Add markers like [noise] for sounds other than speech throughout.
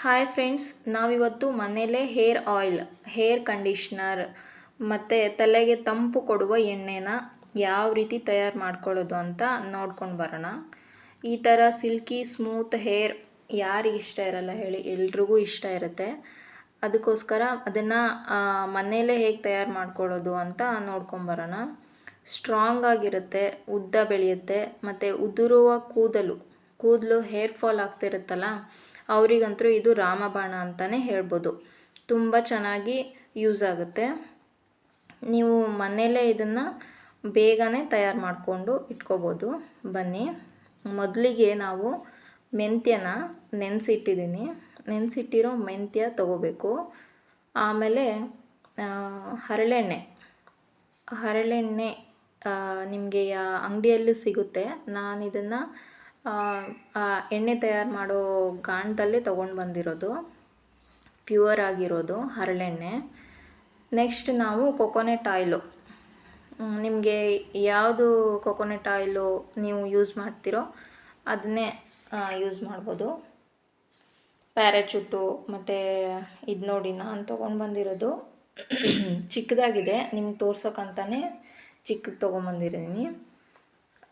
Hi friends ನಾವಿವತ್ತು ಮನೆಯಲ್ಲೇ hair oil hair conditioner ಮತ್ತು ತಲೆಗೆ ತಂಪು ಕೊಡುವ ಎಣ್ಣೆನ ಯಾವ ರೀತಿ ತಯಾರು ಮಾಡ್ಕೊಳ್ಳೋದು ಅಂತ ನೋಡ್ಕೊಂಡು ಬರೋಣ. ಈ ಥರ ಸಿಲ್ಕಿ ಸ್ಮೂತ್ ಹೇರ್ ಯಾರಿಗೆ ಇಷ್ಟ ಇರಲ್ಲ ಹೇಳಿ, ಎಲ್ರಿಗೂ ಇಷ್ಟ ಇರುತ್ತೆ. ಅದಕ್ಕೋಸ್ಕರ ಅದನ್ನು ಮನೆಯಲ್ಲೇ ಹೇಗೆ ತಯಾರು ಮಾಡ್ಕೊಳ್ಳೋದು ಅಂತ ನೋಡ್ಕೊಂಬರೋಣ ಸ್ಟ್ರಾಂಗ್ ಆಗಿರುತ್ತೆ, ಉದ್ದ ಬೆಳೆಯುತ್ತೆ, ಮತ್ತು ಉದುರುವ ಕೂದಲು ಕೂದಲು ಹೇರ್ ಫಾಲ್ ಆಗ್ತಿರುತ್ತಲ್ಲ ಅವರಿಗಂತೂ ಇದು ರಾಮಬಾಣ ಅಂತಲೇ ಹೇಳ್ಬೋದು. ತುಂಬ ಚೆನ್ನಾಗಿ ಯೂಸ್ ಆಗುತ್ತೆ. ನೀವು ಮನೆಯಲ್ಲೇ ಇದನ್ನು ಬೇಗನೆ ತಯಾರು ಮಾಡಿಕೊಂಡು ಇಟ್ಕೋಬೋದು. ಬನ್ನಿ. ಮೊದಲಿಗೆ ನಾವು ಮೆಂತ್ಯನ ನೆನೆಸಿಟ್ಟಿದ್ದೀನಿ. ನೆನೆಸಿಟ್ಟಿರೋ ಮೆಂತ್ಯ ತಗೋಬೇಕು. ಆಮೇಲೆ ಹರಳೆಣ್ಣೆ. ಹರಳೆಣ್ಣೆ ನಿಮಗೆ ಯಾ, ಅಂಗಡಿಯಲ್ಲೂ ಸಿಗುತ್ತೆ. ನಾನು ಇದನ್ನು ಎಣ್ಣೆ ತಯಾರು ಮಾಡೋ ಗಾಣದಲ್ಲೇ ತೊಗೊಂಡು ಬಂದಿರೋದು. ಪ್ಯೂರ್ ಆಗಿರೋದು ಹರಳೆಣ್ಣೆ. ನೆಕ್ಸ್ಟ್ ನಾವು ಕೊಕೊನೆಟ್ ಆಯಿಲು. ನಿಮಗೆ ಯಾವುದು ಕೊಕೊನೆಟ್ ಆಯಿಲು ನೀವು ಯೂಸ್ ಮಾಡ್ತೀರೋ ಅದನ್ನೇ ಯೂಸ್ ಮಾಡ್ಬೋದು. ಪ್ಯಾರಾಚೂಟು ಮತ್ತು ಇದು ನೋಡಿ ನಾನು ತೊಗೊಂಡು ಬಂದಿರೋದು. ಚಿಕ್ಕದಾಗಿದೆ, ನಿಮ್ಗೆ ತೋರ್ಸೋಕ್ಕಂತಲೇ ಚಿಕ್ಕದು ತೊಗೊಂಬಂದಿದ್ದೀನಿ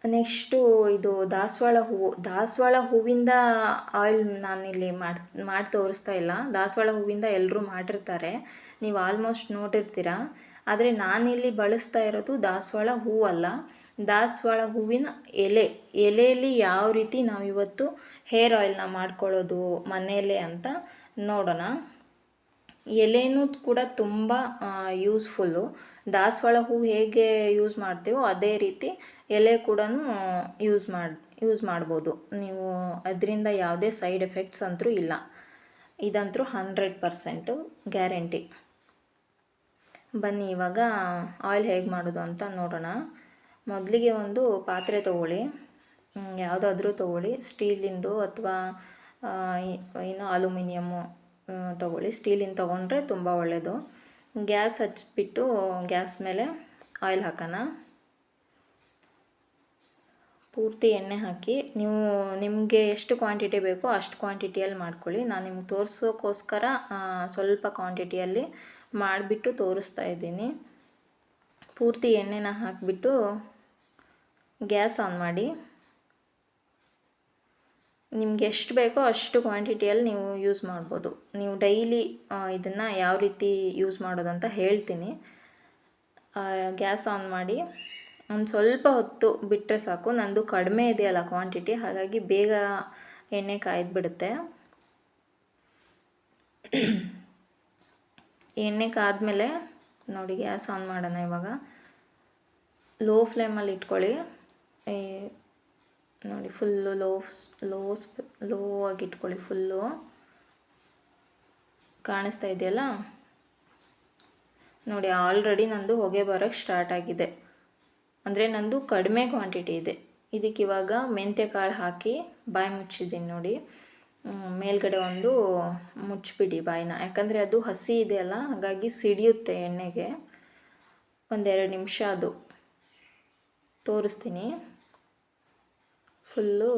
ನೆಕ್ಸ್ಟು ಇದು ದಾಸವಾಳ ಹೂವು, ದಾಸವಾಳ ಹೂವಿಂದ ಆಯಿಲ್ ನಾನಿಲ್ಲಿ ಮಾಡಿ ಮಾಡಿ ತೋರಿಸ್ತಾ ಇಲ್ಲ. ದಾಸವಾಳ ಹೂವಿಂದ ಎಲ್ಲರೂ ಮಾಡಿರ್ತಾರೆ. ನೀವು ಆಲ್ಮೋಸ್ಟ್ ನೋಡಿರ್ತೀರ. ಆದರೆ ನಾನಿಲ್ಲಿ ಬಳಸ್ತಾ ಇರೋದು ದಾಸವಾಳ ಹೂವಲ್ಲ ದಾಸವಾಳ ಹೂವಿನ ಎಲೆ ಎಲೆಯಲ್ಲಿ ಯಾವ ರೀತಿ ನಾವು ಇವತ್ತು ಹೇರ್ ಆಯಿಲ್ನ ಮಾಡ್ಕೊಳ್ಳೋದು ಮನೆಯಲ್ಲೇ ಅಂತ ನೋಡೋಣ. ಎಲೆನೂ ಕೂಡ ತುಂಬ ಯೂಸ್ಫುಲ್ಲು ದಾಸವಾಳ ಹೂ ಹೇಗೆ ಯೂಸ್ ಮಾಡ್ತೀವೋ ಅದೇ ರೀತಿ ಎಲೆ ಕೂಡ ಯೂಸ್ ಮಾಡಿ ಯೂಸ್ ಮಾಡ್ಬೋದು. ನೀವು ಅದರಿಂದ ಯಾವುದೇ ಸೈಡ್ ಎಫೆಕ್ಟ್ಸ್ ಅಂತೂ ಇಲ್ಲ. ಇದಂತೂ ಹಂಡ್ರೆಡ್ ಪರ್ಸೆಂಟು ಗ್ಯಾರಂಟಿ ಬನ್ನಿ, ಇವಾಗ ಆಯಿಲ್ ಹೇಗೆ ಮಾಡೋದು ಅಂತ ನೋಡೋಣ. ಮೊದಲಿಗೆ ಒಂದು ಪಾತ್ರೆ ತೊಗೊಳ್ಳಿ. ಯಾವುದಾದ್ರೂ ತೊಗೊಳ್ಳಿ. ಸ್ಟೀಲಿಂದು ಅಥವಾ ಏನು ಅಲ್ಯೂಮಿನಿಯಮ್ಮು ತೊಗೊಳ್ಳಿ. ಸ್ಟೀಲಿನ ತೊಗೊಂಡ್ರೆ ತುಂಬ ಒಳ್ಳೆಯದು ಗ್ಯಾಸ್ ಹಚ್ಚಿಬಿಟ್ಟು ಗ್ಯಾಸ್ ಮೇಲೆ ಆಯಿಲ್ ಹಾಕೋಣ. ಪೂರ್ತಿ ಎಣ್ಣೆ ಹಾಕಿ ನೀವು ನಿಮಗೆ ಎಷ್ಟು ಕ್ವಾಂಟಿಟಿ ಬೇಕೋ ಅಷ್ಟು ಕ್ವಾಂಟಿಟಿಯಲ್ಲಿ ಮಾಡ್ಕೊಳ್ಳಿ. ನಾನು ನಿಮ್ಗೆ ತೋರಿಸೋಕ್ಕೋಸ್ಕರ ಸ್ವಲ್ಪ ಕ್ವಾಂಟಿಟಿಯಲ್ಲಿ ಮಾಡಿಬಿಟ್ಟು ತೋರಿಸ್ತಾ ಇದ್ದೀನಿ. ಪೂರ್ತಿ ಎಣ್ಣೆನ ಹಾಕಿಬಿಟ್ಟು ಗ್ಯಾಸ್ ಆನ್ ಮಾಡಿ. ನಿಮ್ಗೆ ಎಷ್ಟು ಬೇಕೋ ಅಷ್ಟು ಕ್ವಾಂಟಿಟಿಯಲ್ಲಿ ನೀವು ಯೂಸ್ ಮಾಡ್ಬೋದು. ನೀವು ಡೈಲಿ ಇದನ್ನು ಯಾವ ರೀತಿ ಯೂಸ್ ಮಾಡೋದಂತ ಹೇಳ್ತೀನಿ. ಗ್ಯಾಸ್ ಆನ್ ಮಾಡಿ ಒಂದು ಸ್ವಲ್ಪ ಹೊತ್ತು ಬಿಟ್ಟರೆ ಸಾಕು. ನಂದು ಕಡಿಮೆ ಇದೆಯಲ್ಲ ಕ್ವಾಂಟಿಟಿ ಹಾಗಾಗಿ ಬೇಗ ಎಣ್ಣೆ ಕಾಯ್ದು ಬಿಡುತ್ತೆ ಎಣ್ಣೆ ಕಾದ್ಮೇಲೆ ನೋಡಿ ಗ್ಯಾಸ್ ಆನ್ ಮಾಡೋಣ ಇವಾಗ. ಲೋ ಫ್ಲೇಮಲ್ಲಿ ಇಟ್ಕೊಳ್ಳಿ. ನೋಡಿ ಫುಲ್ಲು ಲೋ ಲೋ ಸ್ಪ್ ಲೋ ಆಗಿ ಇಟ್ಕೊಳ್ಳಿ ಫುಲ್ಲು ಕಾಣಿಸ್ತಾ ಇದೆಯಲ್ಲ? ನೋಡಿ ಆಲ್ರೆಡಿ ನಂದು ಹೊಗೆ ಬರೋಕ್ಕೆ ಸ್ಟಾರ್ಟ್ ಆಗಿದೆ. ಅಂದರೆ ನಂದು ಕಡಿಮೆ ಕ್ವಾಂಟಿಟಿ ಇದೆ. ಇದಕ್ಕೆ ಇವಾಗ ಮೆಂತ್ಯ ಕಾಳು ಹಾಕಿ ಬಾಯಿ ಮುಚ್ಚಿದ್ದೀನಿ ನೋಡಿ. ಮೇಲ್ಗಡೆ ಒಂದು ಮುಚ್ಚಿಬಿಡಿ ಬಾಯಿನ. ಯಾಕಂದರೆ ಅದು ಹಸಿ ಇದೆಯಲ್ಲ ಹಾಗಾಗಿ ಸಿಡಿಯುತ್ತೆ ಎಣ್ಣೆಗೆ. ಒಂದೆರಡು ನಿಮಿಷ ಅದು. ತೋರಿಸ್ತೀನಿ. ಫುಲ್ಲು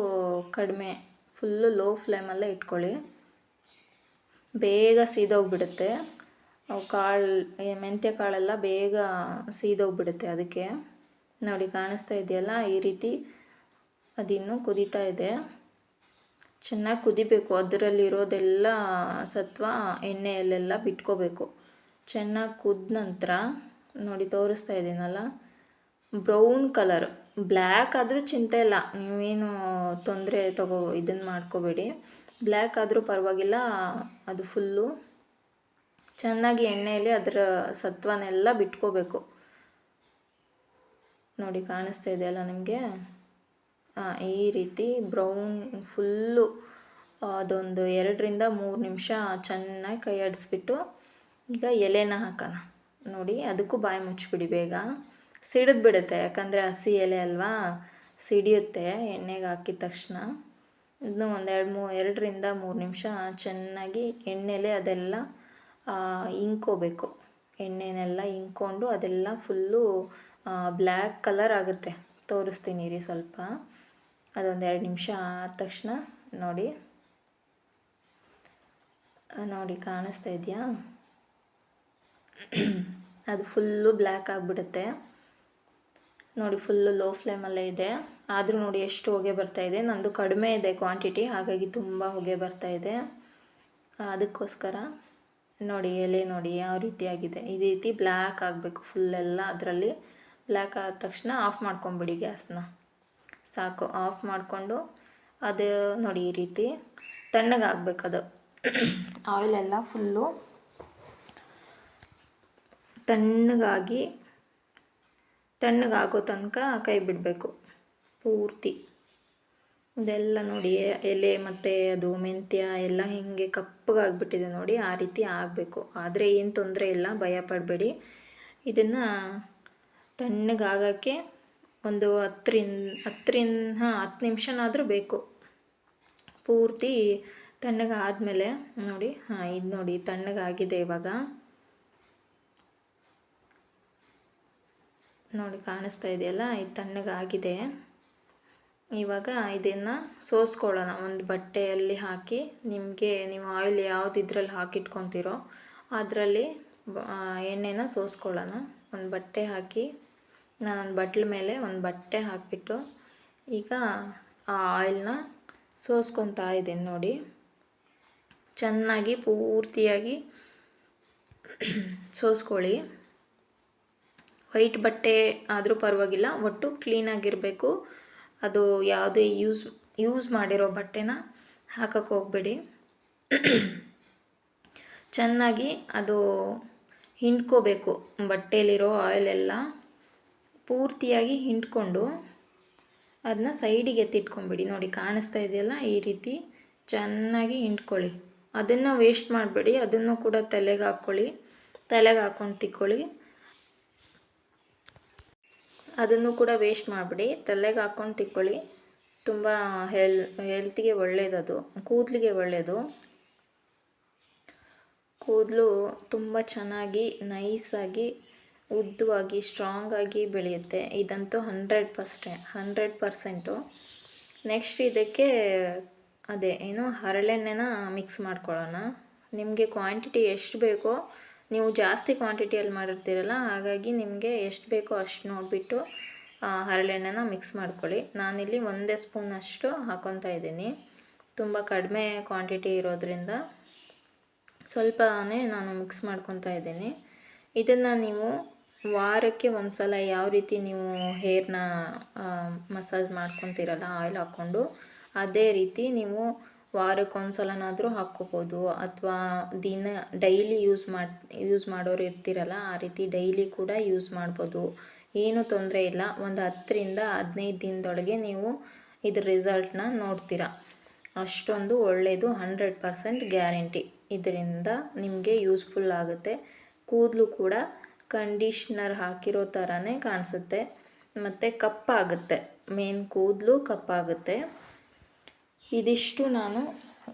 ಕಡಿಮೆ, ಫುಲ್ಲು ಲೋ ಫ್ಲೇಮಲ್ಲೇ ಇಟ್ಕೊಳ್ಳಿ. ಬೇಗ ಸೀದೋಗ್ಬಿಡುತ್ತೆ. ಅವು ಕಾಳು ಮೆಂತ್ಯ ಕಾಳೆಲ್ಲ ಬೇಗ ಸೀದೋಗ್ಬಿಡುತ್ತೆ ಅದಕ್ಕೆ. ನೋಡಿ, ಕಾಣಿಸ್ತಾ ಇದೆಯಲ್ಲ? ಈ ರೀತಿ ಅದಿನ್ನೂ ಕುದೀತಾ ಇದೆ. ಚೆನ್ನಾಗಿ ಕುದಿಬೇಕು. ಅದರಲ್ಲಿರೋದೆಲ್ಲ ಸತ್ವ ಎಣ್ಣೆಯಲ್ಲೆಲ್ಲ ಬಿಟ್ಕೋಬೇಕು. ಚೆನ್ನಾಗಿ ಕುದ ನಂತರ ನೋಡಿ, ತೋರಿಸ್ತಾ ಇದ್ದೀನಲ್ಲ ಬ್ರೌನ್ ಕಲರ್ ಬ್ಲ್ಯಾಕ್ ಆದರೂ ಚಿಂತೆ ಇಲ್ಲ. ನೀವೇನು ತೊಂದರೆ ತಗೋ ಇದನ್ನು ಮಾಡ್ಕೋಬೇಡಿ. ಬ್ಲ್ಯಾಕ್ ಆದರೂ ಪರವಾಗಿಲ್ಲ, ಅದು ಫುಲ್ಲು. ಚೆನ್ನಾಗಿ ಎಣ್ಣೆಯಲ್ಲಿ ಅದರ ಸತ್ವನೆಲ್ಲ ಬಿಟ್ಕೋಬೇಕು. ನೋಡಿ, ಕಾಣಿಸ್ತಾ ಇದೆಯಲ್ಲ ನಿಮಗೆ? ಈ ರೀತಿ ಬ್ರೌನ್ ಫುಲ್ಲು, ಅದೊಂದು ಎರಡರಿಂದ ಮೂರು ನಿಮಿಷ ಚೆನ್ನಾಗಿ ಕೈ ಆಡಿಸ್ಬಿಟ್ಟು ಈಗ ಎಲೆನ ಹಾಕೋಣ. ನೋಡಿ, ಅದಕ್ಕೂ ಬಾಯಿ ಮುಚ್ಚಿಬಿಡಿ ಬೇಗ. ಸಿಡಿದು ಬಿಡುತ್ತೆ, ಯಾಕಂದರೆ ಹಸಿ ಎಲೆ ಅಲ್ವಾ? ಸಿಡಿಯುತ್ತೆ ಎಣ್ಣೆಗೆ ಹಾಕಿದ ತಕ್ಷಣ. ಇದನ್ನು ಒಂದೆರಡು ಮೂ, ಎರಡರಿಂದ ಮೂರು ನಿಮಿಷ ಚೆನ್ನಾಗಿ ಎಣ್ಣೆಲೆ ಅದೆಲ್ಲ ಇಂಕೋಬೇಕು ಎಣ್ಣೆನೆಲ್ಲ ಇಂಕೊಂಡು ಅದೆಲ್ಲ ಫುಲ್ಲು ಬ್ಲ್ಯಾಕ್ ಕಲರ್ ಆಗುತ್ತೆ. ತೋರಿಸ್ತೀನಿ ರೀ ಸ್ವಲ್ಪ. ಅದೊಂದು ಎರಡು ನಿಮಿಷ ಆದ ತಕ್ಷಣ ನೋಡಿ. ನೋಡಿ ಕಾಣಿಸ್ತಾ ಇದೆಯಾ? ಅದು ಫುಲ್ಲು ಬ್ಲ್ಯಾಕ್ ಆಗಿಬಿಡುತ್ತೆ. ನೋಡಿ ಫುಲ್ಲು ಲೋ ಫ್ಲೇಮಲ್ಲೇ ಇದೆ. ಆದರೂ ನೋಡಿ ಎಷ್ಟು ಹೊಗೆ ಬರ್ತಾ ಇದೆ. ನಂದು ಕಡಿಮೆ ಇದೆ ಕ್ವಾಂಟಿಟಿ ಹಾಗಾಗಿ ತುಂಬ ಹೊಗೆ ಬರ್ತಾ ಇದೆ. ಅದಕ್ಕೋಸ್ಕರ ನೋಡಿ, ಎಲೆ ನೋಡಿ, ಯಾವ ರೀತಿಯಾಗಿದೆ. ಈ ರೀತಿ ಬ್ಲ್ಯಾಕ್ ಆಗಬೇಕು ಫುಲ್ಲೆಲ್ಲ ಅದರಲ್ಲಿ. ಬ್ಲ್ಯಾಕ್ ಆದ ತಕ್ಷಣ ಆಫ್ ಮಾಡ್ಕೊಂಬಿಡಿ ಗ್ಯಾಸ್ನ. ಸಾಕು ಆಫ್ ಮಾಡಿಕೊಂಡು ಅದು ನೋಡಿ ಈ ರೀತಿ ತಣ್ಣಗಾಗಬೇಕು ಅದು. ಆಯಿಲೆಲ್ಲ ಫುಲ್ಲು ತಣ್ಣಗಾಗಿ ತಣ್ಣಗಾಗೋ ತನಕ ಕೈ ಬಿಡಬೇಕು. ಪೂರ್ತಿ. ಇದೆಲ್ಲ ನೋಡಿ, ಎಲೆ ಮತ್ತು ಅದು ಮೆಂತ್ಯ ಎಲ್ಲ ಹಿಂಗೆ ಕಪ್ಪಗಾಗ್ಬಿಟ್ಟಿದೆ ನೋಡಿ, ಆ ರೀತಿ ಆಗಬೇಕು. ಆದರೆ ಏನು ತೊಂದರೆ ಇಲ್ಲ, ಭಯ ಪಡಬೇಡಿ. ಇದನ್ನು ತಣ್ಣಗಾಗೋಕ್ಕೆ ಒಂದು ಹತ್ತರಿಂದ ಹತ್ತರಿಂದ ಹಾಂ ಹತ್ತು ನಿಮಿಷನಾದರೂ ಬೇಕು. ಪೂರ್ತಿ ತಣ್ಣಗಾದಮೇಲೆ ನೋಡಿ, ಹಾಂ, ಇದು ನೋಡಿ, ತಣ್ಣಗಾಗಿದೆ ಇವಾಗ. ನೋಡಿ ಕಾಣಿಸ್ತಾ ಇದೆಯಲ್ಲ ಇದು ತಣ್ಣಗಾಗಿದೆ. ಇವಾಗ ಇದನ್ನು ಸೋಸ್ಕೊಳ್ಳೋಣ. ಒಂದು ಬಟ್ಟೆಯಲ್ಲಿ ಹಾಕಿ, ನಿಮಗೆ ನೀವು ಆಯಿಲ್ ಯಾವುದು ಇದ್ರಲ್ಲಿ ಹಾಕಿಟ್ಕೊತೀರೋ ಅದರಲ್ಲಿ ಎಣ್ಣೆನ ಸೋಸ್ಕೊಳ್ಳೋಣ. ಒಂದು ಬಟ್ಟೆ ಹಾಕಿ ನಾನು ಬಟ್ಲ ಮೇಲೆ ಒಂದು ಬಟ್ಟೆ ಹಾಕಿಬಿಟ್ಟು ಈಗ ಆ ಆಯಿಲ್ನ ಸೋಸ್ಕೊತಾ ಇದ್ದೀನಿ ನೋಡಿ. ಚೆನ್ನಾಗಿ ಪೂರ್ತಿಯಾಗಿ ಸೋಸ್ಕೊಳ್ಳಿ. ವೈಟ್ ಬಟ್ಟೆ ಆದರೂ ಪರವಾಗಿಲ್ಲ, ಒಟ್ಟು ಕ್ಲೀನಾಗಿರಬೇಕು ಅದು ಯಾವುದೇ ಯೂಸ್ ಯೂಸ್ ಮಾಡಿರೋ ಬಟ್ಟೆನ ಹಾಕಕ್ಕೆ ಹೋಗಬೇಡಿ. ಚೆನ್ನಾಗಿ ಅದು ಹಿಂಡ್ಕೋಬೇಕು ಬಟ್ಟೆಯಲ್ಲಿರೋ ಆಯಿಲ್ ಎಲ್ಲ ಪೂರ್ತಿಯಾಗಿ ಹಿಂಡ್ಕೊಂಡು ಅದನ್ನ ಸೈಡಿಗೆ ಎತ್ತಿಟ್ಕೊಂಬಿಡಿ. ನೋಡಿ, ಕಾಣಿಸ್ತಾ ಇದೆಯಲ್ಲ ಈ ರೀತಿ? ಚೆನ್ನಾಗಿ ಹಿಂಡ್ಕೊಳ್ಳಿ. ಅದನ್ನು ವೇಸ್ಟ್ ಮಾಡಬೇಡಿ, ಅದನ್ನು ಕೂಡ ತಲೆಗೆ ಹಾಕ್ಕೊಳ್ಳಿ. ತಲೆಗೆ ಹಾಕ್ಕೊಂಡು ತಿಕ್ಕೊಳ್ಳಿ. ಅದನ್ನು ಕೂಡ ವೇಸ್ಟ್ ಮಾಡಿಬಿಡಿ. ತಲೆಗೆ ಹಾಕ್ಕೊಂಡು ತಿಕ್ಕೊಳ್ಳಿ. ತುಂಬ ಹೆಲ್ ಹೆಲ್ತಿಗೆ ಒಳ್ಳೆಯದದು ಕೂದಲಿಗೆ ಒಳ್ಳೆಯದು ಕೂದಲು ತುಂಬ ಚೆನ್ನಾಗಿ ನೈಸಾಗಿ ಉದ್ದವಾಗಿ ಸ್ಟ್ರಾಂಗಾಗಿ ಬೆಳೆಯುತ್ತೆ. ಇದಂತೂ hundred percent hundred percent next ಇದಕ್ಕೆ ಅದೇ, ಏನು, ಹರಳೆಣ್ಣೆನ ಮಿಕ್ಸ್ ಮಾಡ್ಕೊಳ್ಳೋಣ. ನಿಮಗೆ ಕ್ವಾಂಟಿಟಿ ಎಷ್ಟು ಬೇಕೋ ನೀವು ಜಾಸ್ತಿ ಕ್ವಾಂಟಿಟಿಯಲ್ಲಿ ಮಾಡಿರ್ತೀರಲ್ಲ, ಹಾಗಾಗಿ ನಿಮಗೆ ಎಷ್ಟು ಬೇಕೋ ಅಷ್ಟು ನೋಡಿಬಿಟ್ಟು ಹರಳೆಣ್ಣೆನ ಮಿಕ್ಸ್ ಮಾಡ್ಕೊಳ್ಳಿ. ನಾನಿಲ್ಲಿ ಒಂದೇ ಸ್ಪೂನಷ್ಟು ಹಾಕ್ಕೊತಾ ಇದ್ದೀನಿ. ತುಂಬ ಕಡಿಮೆ ಕ್ವಾಂಟಿಟಿ ಇರೋದ್ರಿಂದ ಸ್ವಲ್ಪನೇ ನಾನು ಮಿಕ್ಸ್ ಮಾಡ್ಕೊತಾ ಇದ್ದೀನಿ. ಇದನ್ನು ನೀವು ವಾರಕ್ಕೆ ಒಂದು ಸಲ ಯಾವ ರೀತಿ ನೀವು ಹೇರ್ನ ಮಸಾಜ್ ಮಾಡ್ಕೊತೀರಲ್ಲ ಆಯಿಲ್ ಹಾಕ್ಕೊಂಡು, ಅದೇ ರೀತಿ ನೀವು ವಾರಕ್ಕೆ ಸಲನಾದರೂ ಹಾಕ್ಕೋಬೋದು ಅಥವಾ ದಿನ ಡೈಲಿ ಯೂಸ್ ಮಾಡಿ, ಯೂಸ್ ಮಾಡೋರು ಇರ್ತೀರಲ್ಲ, ಆ ರೀತಿ ಡೈಲಿ ಕೂಡ ಯೂಸ್ ಮಾಡ್ಬೋದು. ಏನೂ ತೊಂದರೆ ಇಲ್ಲ. ಒಂದು ಹತ್ತರಿಂದ ಹದಿನೈದು ದಿನದೊಳಗೆ ನೀವು ಇದ್ರ ರಿಸಲ್ಟ್ನ ನೋಡ್ತೀರ. ಅಷ್ಟೊಂದು ಒಳ್ಳೆಯದು ಹಂಡ್ರೆಡ್ ಪರ್ಸೆಂಟ್ ಗ್ಯಾರಂಟಿ. ಇದರಿಂದ ನಿಮಗೆ ಯೂಸ್ಫುಲ್ ಆಗುತ್ತೆ. ಕೂದಲು ಕೂಡ ಕಂಡೀಷ್ನರ್ ಹಾಕಿರೋ ಥರನೇ ಕಾಣಿಸುತ್ತೆ. ಮತ್ತು ಕಪ್ಪಾಗುತ್ತೆ. ಮೇನ್ ಕೂದಲು ಕಪ್ಪಾಗುತ್ತೆ. ಇದಿಷ್ಟು ನಾನು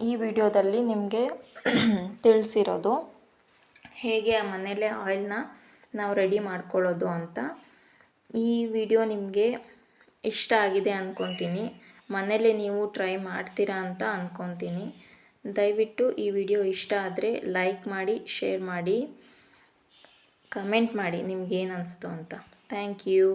ಈ ವಿಡಿಯೋದಲ್ಲಿ ನಿಮಗೆ [clears throat] ತಿಳಿಸಿರೋದು. ಹೇಗೆ ಆ ಮನೆಯಲ್ಲೇ ಆಯಿಲ್ನ ನಾವು ರೆಡಿ ಮಾಡ್ಕೊಳ್ಳೋದು ಅಂತ. ಈ ವಿಡಿಯೋ ನಿಮಗೆ ಇಷ್ಟ ಆಗಿದೆ ಅಂದ್ಕೊತೀನಿ ಮನೆಯಲ್ಲೇ ನೀವು ಟ್ರೈ ಮಾಡ್ತೀರಾ ಅಂತ ಅಂದ್ಕೊತೀನಿ ದಯವಿಟ್ಟು ಈ ವಿಡಿಯೋ ಇಷ್ಟ ಆದರೆ ಲೈಕ್ ಮಾಡಿ, ಶೇರ್ ಮಾಡಿ, ಕಮೆಂಟ್ ಮಾಡಿ ನಿಮ್ಗೇನು ಅನಿಸ್ತು ಅಂತ. Thank you.